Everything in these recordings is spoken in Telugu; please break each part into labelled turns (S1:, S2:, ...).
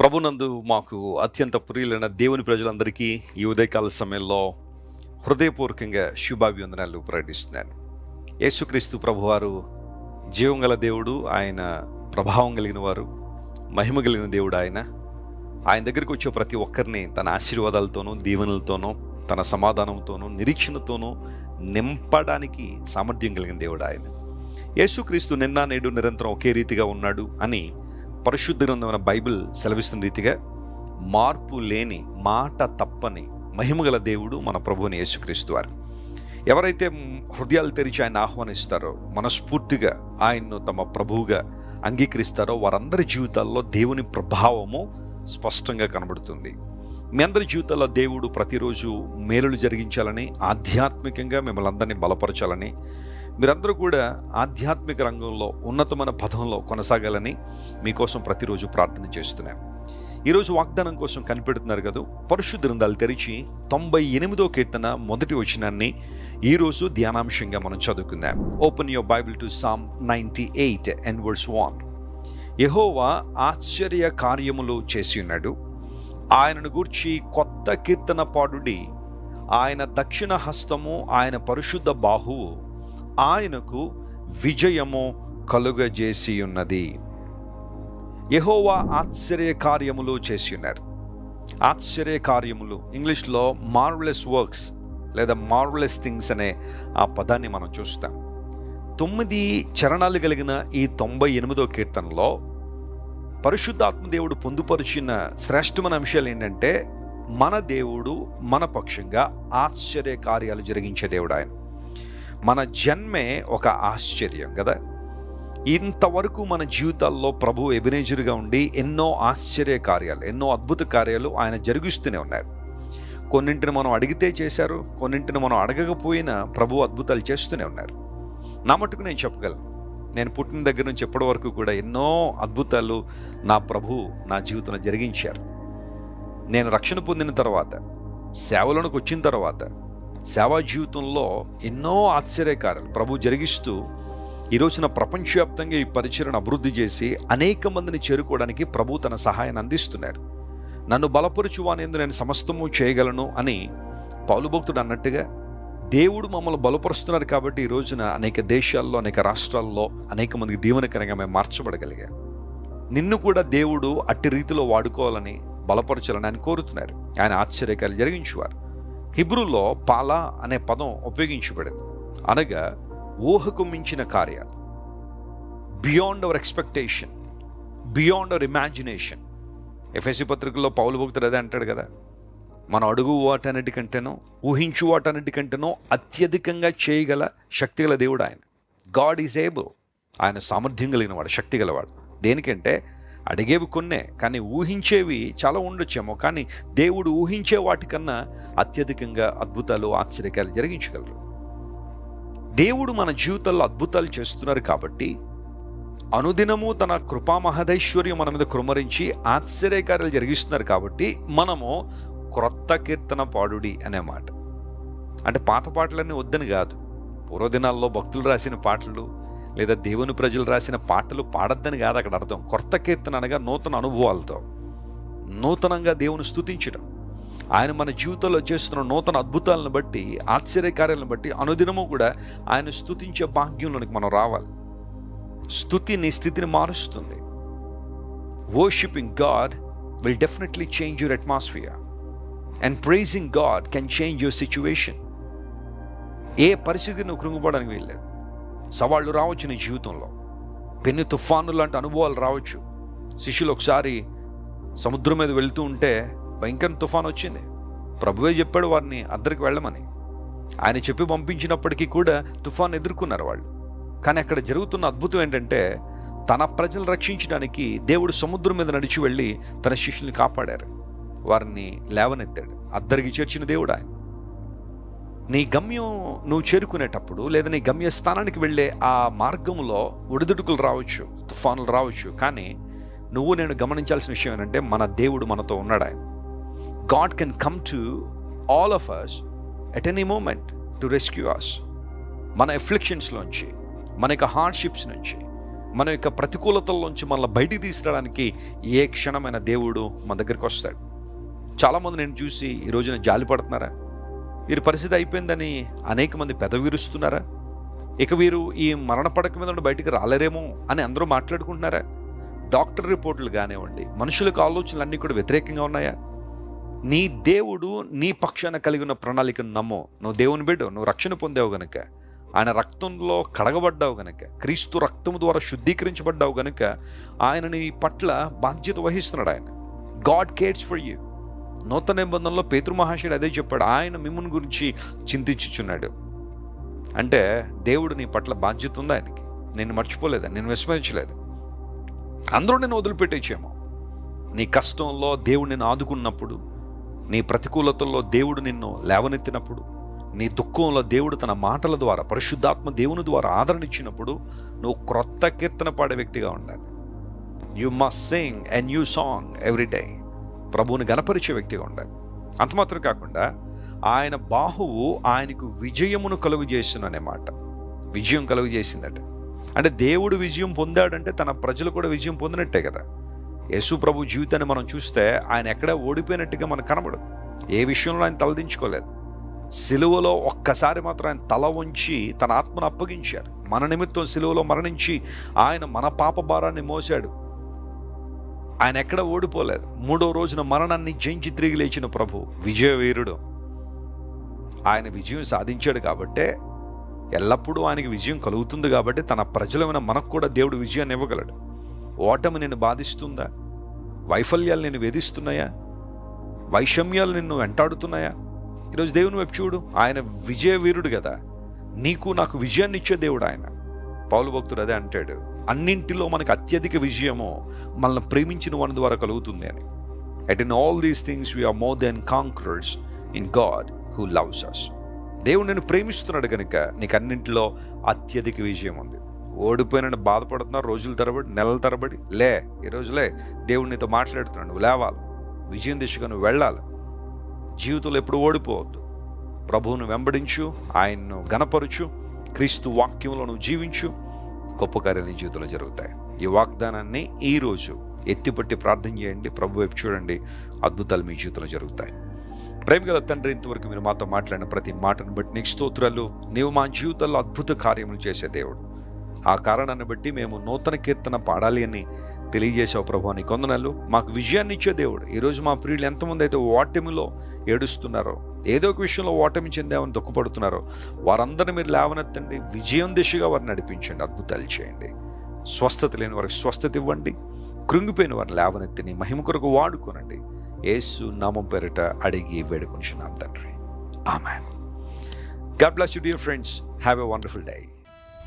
S1: ప్రభునందు మాకు అత్యంత ప్రియులైన దేవుని ప్రజలందరికీ ఈ ఉదయకాల సమయంలో హృదయపూర్వకంగా శుభాభివందనాలు ప్రకటిస్తున్నాను. యేసుక్రీస్తు ప్రభువారు జీవం గల దేవుడు ఆయన ప్రభావం కలిగిన వారు మహిమ కలిగిన దేవుడు ఆయన. ఆయన దగ్గరికి వచ్చే ప్రతి ఒక్కరిని తన ఆశీర్వాదాలతోనూ దీవెనలతోనూ తన సమాధానంతోనూ నిరీక్షణతోనూ నింపడానికి సామర్థ్యం కలిగిన దేవుడు ఆయన. యేసుక్రీస్తు నిన్న నేడు నిరంతరం ఒకే రీతిగా ఉన్నాడు అని పరిశుద్ధ గ్రంథమైన బైబిల్ సెలవిస్తున్న రీతిగా మార్పు లేని మాట తప్పని మహిమగల దేవుడు మన ప్రభువుని యేసుక్రీస్తు వారు. ఎవరైతే హృదయాలు తెరిచి ఆయన ఆహ్వానిస్తారో మనస్ఫూర్తిగా ఆయన్ను తమ ప్రభువుగా అంగీకరిస్తారో వారందరి జీవితాల్లో దేవుని ప్రభావము స్పష్టంగా కనబడుతుంది. మీ అందరి జీవితాల్లో దేవుడు ప్రతిరోజు మేలులు జరిగించాలని ఆధ్యాత్మికంగా మిమ్మల్ని అందరినీ బలపరచాలని మీరందరూ కూడా ఆధ్యాత్మిక రంగంలో ఉన్నతమైన పదంలో కొనసాగాలని మీకోసం ప్రతిరోజు ప్రార్థన చేస్తున్నాం. ఈరోజు వాగ్దానం కోసం కనిపెడుతున్నారు కదా? పరిశుద్ధ గ్రంథాలు తెరిచి తొంభై ఎనిమిదో కీర్తన మొదటి వచనాన్ని ఈరోజు ధ్యానాంశంగా మనం చదువుకుందాం. Open your Bible to Psalm ninety eight and words one Jehovah ఆశ్చర్య కార్యములు చేసి ఉన్నాడు. ఆయనను గూర్చి కొత్త కీర్తన పాడుడి. ఆయన దక్షిణ హస్తము ఆయన పరిశుద్ధ బాహువు. ఆయనకు విజయము కలుగజేసి ఉన్నది యహోవా ఆశ్చర్య కార్యములు చేసి ఉన్నారు ఆశ్చర్య కార్యములు ఇంగ్లీష్లో మార్వలెస్ వర్క్స్ లేదా మార్వలెస్ థింగ్స్ అనే ఆ పదాన్ని మనం చూస్తాం. తొమ్మిది చరణాలు కలిగిన ఈ తొంభై ఎనిమిదో కీర్తనలో పరిశుద్ధాత్మ దేవుడు పొందుపరిచిన శ్రేష్టమైన అంశాలు ఏంటంటే మన దేవుడు మన పక్షంగా ఆశ్చర్య కార్యాలు జరిగించే దేవుడు ఆయన. మన జన్మే ఒక ఆశ్చర్యం కదా? ఇంతవరకు మన జీవితాల్లో ప్రభు ఎబినేజర్గా ఉండి ఎన్నో ఆశ్చర్య కార్యాలు ఎన్నో అద్భుత కార్యాలు ఆయన జరిగిస్తూనే ఉన్నారు. కొన్నింటిని మనం అడిగితే చేశారు కొన్నింటిని మనం అడగకపోయినా ప్రభు అద్భుతాలు చేస్తూనే ఉన్నారు. నా మటుకు నేను చెప్పగలను. నేను పుట్టిన దగ్గర నుంచి ఎప్పటి వరకు కూడా ఎన్నో అద్భుతాలు నా ప్రభు నా జీవితంలో జరిగించారు. నేను రక్షణ పొందిన తర్వాత సేవలోనికి వచ్చిన తర్వాత సేవా జీవితంలో ఎన్నో ఆశ్చర్యకారాలు ప్రభు జరిగిస్తూ ఈ రోజున ప్రపంచవ్యాప్తంగా ఈ పరిచయను అభివృద్ధి చేసి అనేక మందిని చేరుకోవడానికి ప్రభు తన సహాయాన్ని అందిస్తున్నారు. నన్ను బలపరుచువానేందు నేను సమస్తము చేయగలను అని పౌలుభక్తుడు అన్నట్టుగా దేవుడు మమ్మల్ని బలపరుస్తున్నారు కాబట్టి ఈ రోజున అనేక దేశాల్లో అనేక రాష్ట్రాల్లో అనేక మందికి దీవెనకరంగా మేము మార్చబడగలిగాం. నిన్ను కూడా దేవుడు అట్టి రీతిలో వాడుకోవాలని బలపరచాలని ఆయన కోరుతున్నారు. ఆయన ఆశ్చర్యకాలు జరిగించువారు. హిబ్రూలో పాలా అనే పదం ఉపయోగించబడింది. అనగా ఊహకు మించిన కార్యాలు. Beyond our expectation beyond our imagination FSC పత్రికలో పౌలు భక్తుడు అదే అంటాడు కదా. మనం అడుగు వాటన్నిటికంటేనో ఊహించు వాటన్నిటికంటేనో అత్యధికంగా చేయగల శక్తిగల దేవుడు ఆయన. గాడ్ ఈజ్ ఏబుల్ ఆయన సామర్థ్యం కలిగిన వాడు శక్తి గలవాడు. దేనికంటే అడిగేవి కొన్నే కానీ ఊహించేవి చాలా ఉండొచ్చేమో కానీ దేవుడు ఊహించే వాటికన్నా అత్యధికంగా అద్భుతాలు ఆశ్చర్యకాలు జరిగించగలరు. దేవుడు మన జీవితాల్లో అద్భుతాలు చేస్తున్నారు కాబట్టి అనుదినము తన కృపా మహదైశ్వర్యం మన మీద కృమరించి ఆశ్చర్యకార్యాలు జరిగిస్తున్నారు కాబట్టి మనము క్రొత్త కీర్తన పాడుడి అనే మాట. అంటే పాత పాటలన్నీ వద్దని కాదు. పూర్వదినాల్లో భక్తులు రాసిన పాటలు లేదా దేవుని ప్రజలు రాసిన పాటలు పాడద్దని కాదు అక్కడ అర్థం. కొత్త కీర్తన అనగా నూతన అనుభవాలతో. నూతనంగా దేవుని స్థుతించడం ఆయన మన జీవితంలో చేస్తున్న నూతన అద్భుతాలను బట్టి ఆశ్చర్యకార్యాలను బట్టి అనుదినము కూడా ఆయన స్థుతించే భాగ్యంలోనికి మనం రావాలి. స్థుతి నీ స్థితిని మారుస్తుంది. Worshipping God will definitely change your atmosphere and praising God can change your situation ఏ పరిస్థితి నువ్వు కృంగిపోవడానికి వీల్లేదు. సవాళ్ళు రావచ్చు నీ జీవితంలో. పెన్ను తుఫాను లాంటి అనుభవాలు రావచ్చు. శిష్యులు ఒకసారి సముద్రం మీద వెళ్తూ ఉంటే భయంకర తుఫాన్ వచ్చింది. ప్రభువే చెప్పాడు వారిని అద్దరికి వెళ్ళమని. ఆయన చెప్పి పంపించినప్పటికీ కూడా తుఫాన్ ఎదుర్కొన్నారు వాళ్ళు. కానీ అక్కడ జరుగుతున్న అద్భుతం ఏంటంటే తన ప్రజలు రక్షించడానికి దేవుడు సముద్రం మీద నడిచి వెళ్ళి తన శిష్యుల్ని కాపాడారు. వారిని లేవనెత్తాడు. అద్దరికి చేర్చిన దేవుడు ఆయన. నీ గమ్యం నువ్వు చేరుకునేటప్పుడు లేదా నీ గమ్య స్థానానికి వెళ్ళే ఆ మార్గంలో ఒడిదుడుకులు రావచ్చు తుఫానులు రావచ్చు. కానీ నువ్వు నేను గమనించాల్సిన విషయం ఏంటంటే మన దేవుడు మనతో ఉన్నాడు ఆయన. God can come to all of us at any moment to rescue us మన ఎఫ్లిక్షన్స్లోంచి మన యొక్క హార్డ్షిప్స్ నుంచి మన యొక్క ప్రతికూలతల్లోంచి మనల్ని బయటికి తీసుకురావడానికి ఏ క్షణమైన దేవుడు మన దగ్గరికి వస్తాడు. చాలామంది నేను చూసి ఈ రోజున జాలి పడుతున్నారా వీరి పరిస్థితి అయిపోయిందని అనేక మంది పెదవిరుస్తున్నారా? ఇక వీరు ఈ మరణ పడక మీద నుండి బయటికి రాలేరేమో అని అందరూ మాట్లాడుకుంటున్నారా? డాక్టర్ రిపోర్టులు కానివ్వండి మనుషులకు ఆలోచనలు అన్నీ కూడా వ్యతిరేకంగా ఉన్నాయా? నీ దేవుడు నీ పక్షాన కలిగి ఉన్న ప్రణాళికను నమ్మో నువ్వు దేవుని బిడ్డ నువ్వు రక్షణ పొందావు గనుక ఆయన రక్తంలో కడగబడ్డావు గనుక క్రీస్తు రక్తము ద్వారా శుద్ధీకరించబడ్డావు గనుక ఆయన నీ పట్ల బాధ్యత వహిస్తున్నాడు ఆయన. God cares for you. నూతన నిబంధనలో పేతృ అదే చెప్పాడు ఆయన మిమ్మల్ని గురించి చింతించుచున్నాడు. అంటే దేవుడు నీ పట్ల బాధ్యత ఉందా ఆయనకి. నేను మర్చిపోలేదు? నేను విస్మరించలేదు. అందరూ నేను వదిలిపెట్టేచేమో నీ కష్టంలో దేవుడు నిన్ను ఆదుకున్నప్పుడు నీ ప్రతికూలతల్లో దేవుడు నిన్ను లేవనెత్తినప్పుడు నీ దుఃఖంలో దేవుడు తన మాటల ద్వారా పరిశుద్ధాత్మ దేవుని ద్వారా ఆదరణ ఇచ్చినప్పుడు నువ్వు క్రొత్త కీర్తన పాడే వ్యక్తిగా ఉండాలి. You must sing a new song every day ప్రభువుని గణపరిచే వ్యక్తిగా ఉండాలి అంతమాత్రం కాకుండా ఆయన బాహువు ఆయనకు విజయమును కలుగు చేసిన అనే మాట. విజయం కలుగు చేసిందట. అంటే దేవుడు విజయం పొందాడంటే తన ప్రజలు కూడా విజయం పొందినట్టే కదా. యేసు ప్రభు జీవితాన్ని మనం చూస్తే ఆయన ఎక్కడ ఓడిపోయినట్టుగా మనకు కనబడదు. ఏ విషయంలో ఆయన తలదించుకోలేదు సిలువలో ఒక్కసారి మాత్రం ఆయన తల ఉంచి తన ఆత్మను అప్పగించారు. మన నిమిత్తం సిలువలో మరణించి ఆయన మన పాప భారాన్ని మోసాడు ఆయన ఎక్కడ ఓడిపోలేదు. మూడో రోజున మరణాన్ని జయించి తిరిగి లేచిన ప్రభు విజయవీరుడు. ఆయన విజయం సాధించాడు కాబట్టే ఎల్లప్పుడూ ఆయనకి విజయం కలుగుతుంది కాబట్టి తన ప్రజలమైన మనకు కూడా దేవుడు విజయాన్ని ఇవ్వగలడు. ఓటమి నిన్ను బాధిస్తుందా? వైఫల్యాలు నిన్ను వేధిస్తున్నాయా? వైషమ్యాలు నిన్ను వెంటాడుతున్నాయా? ఈరోజు దేవుని వైపు చూడు ఆయన విజయవీరుడు కదా. నీకు నాకు విజయాన్ని ఇచ్చే దేవుడు ఆయన. పౌలు భక్తుడు అదే అంటాడు. అన్నింటిలో మనకు అత్యధిక విజయము మనల్ని ప్రేమించిన వాని ద్వారా కలుగుతుంది అని. Yet in all these things we are more than conquerors in God who loves us దేవుడు నేను ప్రేమిస్తున్నాడు కనుక నీకు అన్నింటిలో అత్యధిక విజయం ఉంది. ఓడిపోయిన బాధపడుతున్నా రోజుల తరబడి నెలల తరబడి లే ఈ రోజులే దేవుడు నీతో మాట్లాడుతున్నాడు నువ్వు లేవాలి. విజయం దిశగా నువ్వు వెళ్ళాలి. జీవితంలో ఎప్పుడు ఓడిపోవద్దు. ప్రభువును వెంబడించు ఆయన్ను గనపరుచు క్రీస్తు వాక్యంలో నువ్వు జీవించు. గొప్ప కార్యాలు నీ జీవితంలో జరుగుతాయి. ఈ వాగ్దానాన్ని ఈరోజు ఎత్తిపట్టి ప్రార్థన చేయండి. ప్రభు వైపు చూడండి. అద్భుతాలు మీ జీవితంలో జరుగుతాయి. ప్రేమగల తండ్రి ఇంతవరకు మీరు మాతో మాట్లాడిన ప్రతి మాటను బట్టి నీకు స్తోత్రాలు. నీవు మా జీవితంలో అద్భుత కార్యములు చేసే దేవుడు. ఆ కారణాన్ని బట్టి మేము నూతన కీర్తన పాడాలి అని తెలియజేసావు ప్రభు అని కొందనాలు. మాకు విజయాన్ని ఇచ్చే దేవుడు. ఈరోజు మా ప్రియులు ఎంతమంది అయితే ఓటమిలో ఏడుస్తున్నారో ఏదో ఒక విషయంలో ఓటమి చెందామని దుఃఖపడుతున్నారో వారందరిని మీరు లేవనెత్తండి విజయం దిశగా వారిని నడిపించండి అద్భుతాలు చేయండి. స్వస్థత లేని వారికి స్వస్థత ఇవ్వండి కృంగిపోయిన వారిని లేవనెత్తిని మహిమ కొరకు వాడుకోనండి. యేసు నామం పేరిట అడిగి వేడుకొనిచున్నాం తండ్రి. Amen. God bless you dear friends. Have a wonderful day.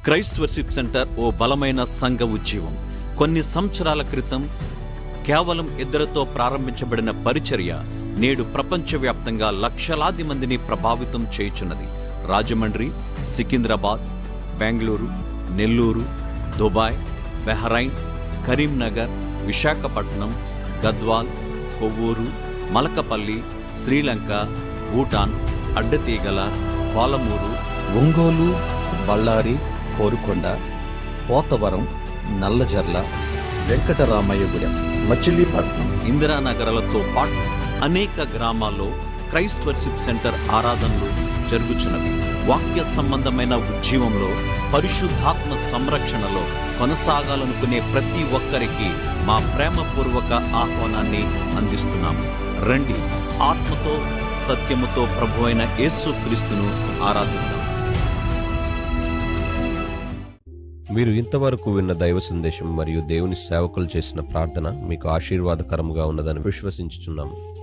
S2: Christ worship centre ఓ బలమైన సంఘ ఉద్యమం కొన్ని సంవత్సరాల క్రితం కేవలం ఇద్దరితో ప్రారంభించబడిన పరిచర్య నేడు ప్రపంచవ్యాప్తంగా లక్షలాది మందిని ప్రభావితం చేయుచున్నది. రాజమండ్రి సికింద్రాబాద్ బెంగళూరు నెల్లూరు దుబాయ్ బెహరైన్ కరీంనగర్ విశాఖపట్నం గద్వాల్ కొవ్వూరు మలకపల్లి శ్రీలంక భూటాన్ అడ్డతీగల పాలమూరు
S3: ఒంగోలు బళ్ళారి కోరుకొండ పోతవరం నల్లజర్ల వెంకటరామయ్యగూడెం మచిలీపట్నం
S2: ఇందిరానగరాలతో పాటు అనేక గ్రామాల్లో క్రైస్ట్ వర్షిప్ సెంటర్ ఆరాధనలు జరుగుచున్నవి. వాక్య సంబంధమైన ఉద్యమంలో పరిశుద్ధాత్మ సంరక్షణలో కొనసాగాలనుకునే ప్రతి ఒక్కరికి మా ప్రేమపూర్వక ఆహ్వానాన్ని అందిస్తున్నాము. రండి ఆత్మతో సత్యముతో ప్రభు అయిన యేసు క్రీస్తును ఆరాధిద్దాం.
S4: మీరు ఇంతవరకు విన్న దైవ సందేశం మరియు దేవుని సేవకులు చేసిన ప్రార్థన మీకు ఆశీర్వాదకరముగా ఉన్నదని విశ్వసించుచున్నాము.